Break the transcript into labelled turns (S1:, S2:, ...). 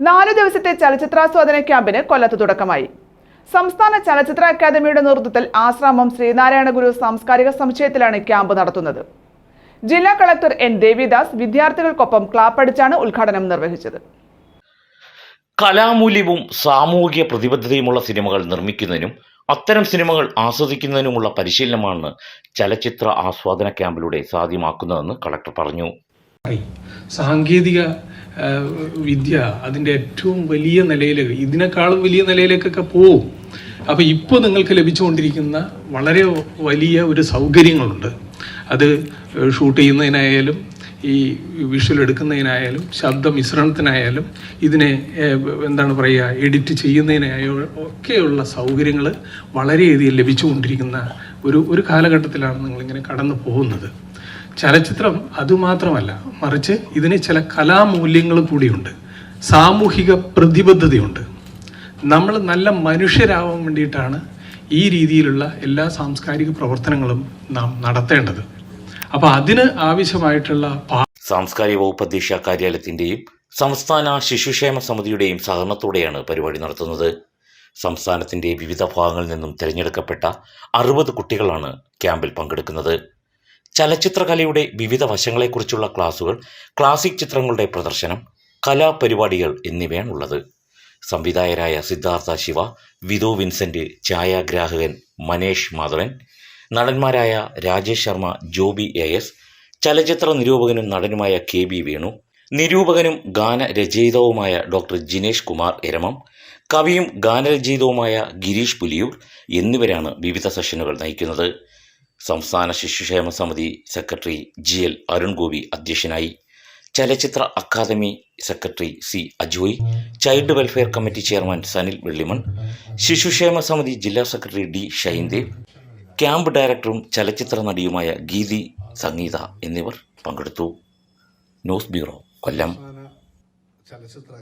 S1: നാലു ദിവസത്തെ ചലച്ചിത്രാസ്വാദന ക്യാമ്പിന് കൊല്ലത്ത് തുടക്കമായി. സംസ്ഥാന ചലച്ചിത്ര അക്കാദമിയുടെ നേതൃത്വത്തിൽ ആശ്രാമം ശ്രീനാരായണ ഗുരു സാംസ്കാരിക സമുച്ചയത്തിലാണ് ക്യാമ്പ് നടത്തുന്നത്. ജില്ലാ കളക്ടർ എൻ ദേവിദാസ് വിദ്യാർത്ഥികൾക്കൊപ്പം ക്ലാപ്പടിച്ചാണ് ഉദ്ഘാടനം നിർവഹിച്ചത്.
S2: കലാമൂല്യവും സാമൂഹിക പ്രതിബദ്ധതയുമുള്ള സിനിമകൾ നിർമ്മിക്കുന്നതിനും അത്തരം സിനിമകൾ ആസ്വദിക്കുന്നതിനുമുള്ള പരിശീലനമാണ് ചലച്ചിത്ര ആസ്വാദന ക്യാമ്പിലൂടെ സാധ്യമാക്കുന്നതെന്ന് കളക്ടർ പറഞ്ഞു.
S3: സാങ്കേതിക വിദ്യ അതിന്റെ ഏറ്റവും വലിയ നിലയിലേക്ക് ഇതിനേക്കാളും വലിയ നിലയിലേക്കൊക്കെ പോവും. അപ്പോൾ ഇപ്പോൾ നിങ്ങൾക്ക് ലഭിച്ചുകൊണ്ടിരിക്കുന്ന വളരെ വലിയ ഒരു സൗകര്യങ്ങളുണ്ട്. അത് ഷൂട്ട് ചെയ്യുന്നതിനായാലും ഈ വിഷ്വൽ എടുക്കുന്നതിനായാലും ശബ്ദ മിശ്രണത്തിനായാലും ഇതിനെ എന്താണ് പറയുക എഡിറ്റ് ചെയ്യുന്നതിനായാലും ഒക്കെയുള്ള സൗകര്യങ്ങൾ വളരെയധികം ലഭിച്ചുകൊണ്ടിരിക്കുന്ന ഒരു ഒരു കാലഘട്ടത്തിലാണ് നിങ്ങളിങ്ങനെ കടന്നു പോകുന്നത് ചലച്ചിത്രം അതുമാത്രമല്ല മറിച്ച് ഇതിന് ചില കലാമൂല്യങ്ങൾ കൂടിയുണ്ട്. സാമൂഹിക പ്രതിബദ്ധതയുണ്ട്. നമ്മൾ നല്ല മനുഷ്യരാവാൻ വേണ്ടിയിട്ടാണ് ഈ രീതിയിലുള്ള എല്ലാ സാംസ്കാരിക പ്രവർത്തനങ്ങളും നാം നടത്തേണ്ടത്. അപ്പോൾ അതിന് ആവശ്യമായിട്ടുള്ള
S2: സാംസ്കാരിക വകുപ്പ് അധ്യക്ഷ കാര്യാലയത്തിന്റെയും സംസ്ഥാന ശിശുക്ഷേമ സമിതിയുടെയും സഹകരണത്തോടെയാണ് പരിപാടി നടത്തുന്നത്. സംസ്ഥാനത്തിന്റെ വിവിധ ഭാഗങ്ങളിൽ നിന്നും തിരഞ്ഞെടുക്കപ്പെട്ട അറുപത് കുട്ടികളാണ് ക്യാമ്പിൽ പങ്കെടുക്കുന്നത്. ചലച്ചിത്രകലയുടെ വിവിധ വശങ്ങളെക്കുറിച്ചുള്ള ക്ലാസുകൾ ക്ലാസിക് ചിത്രങ്ങളുടെ പ്രദർശനം കലാപരിപാടികൾ എന്നിവയാണുള്ളത്. സംവിധായകരായ സിദ്ധാർത്ഥ ശിവ വിധു വിൻസെന്റ് ഛായാഗ്രാഹകൻ മനേഷ് മാധവൻ നടന്മാരായ രാജേഷ് ശർമ്മ ജോബി എ എസ് ചലച്ചിത്ര നിരൂപകനും നടനുമായ കെ ബി വേണു നിരൂപകനും ഗാനരചയിതാവുമായ ഡോക്ടർ ജിനേഷ് കുമാർ എരമം കവിയും ഗാനരചയിതാവുമായ ഗിരീഷ് പുലിയൂർ എന്നിവരാണ് വിവിധ സെഷനുകൾ നയിക്കുന്നത്. സംസ്ഥാന ശിശുക്ഷേമ സമിതി secretary G L Arun Gopi അധ്യക്ഷനായി. ചലച്ചിത്ര academy secretary C Ajoy child welfare committee chairman Sanil Vellimon ശിശുക്ഷേമ സമിതി ജില്ലാ സെക്രട്ടറി ഡി ഷൈൻദേവ് ക്യാമ്പ് ഡയറക്ടറും ചലച്ചിത്ര നടിയുമായ ഗീതി സംഗീത എന്നിവർ പങ്കെടുത്തു. News bureau Kollam.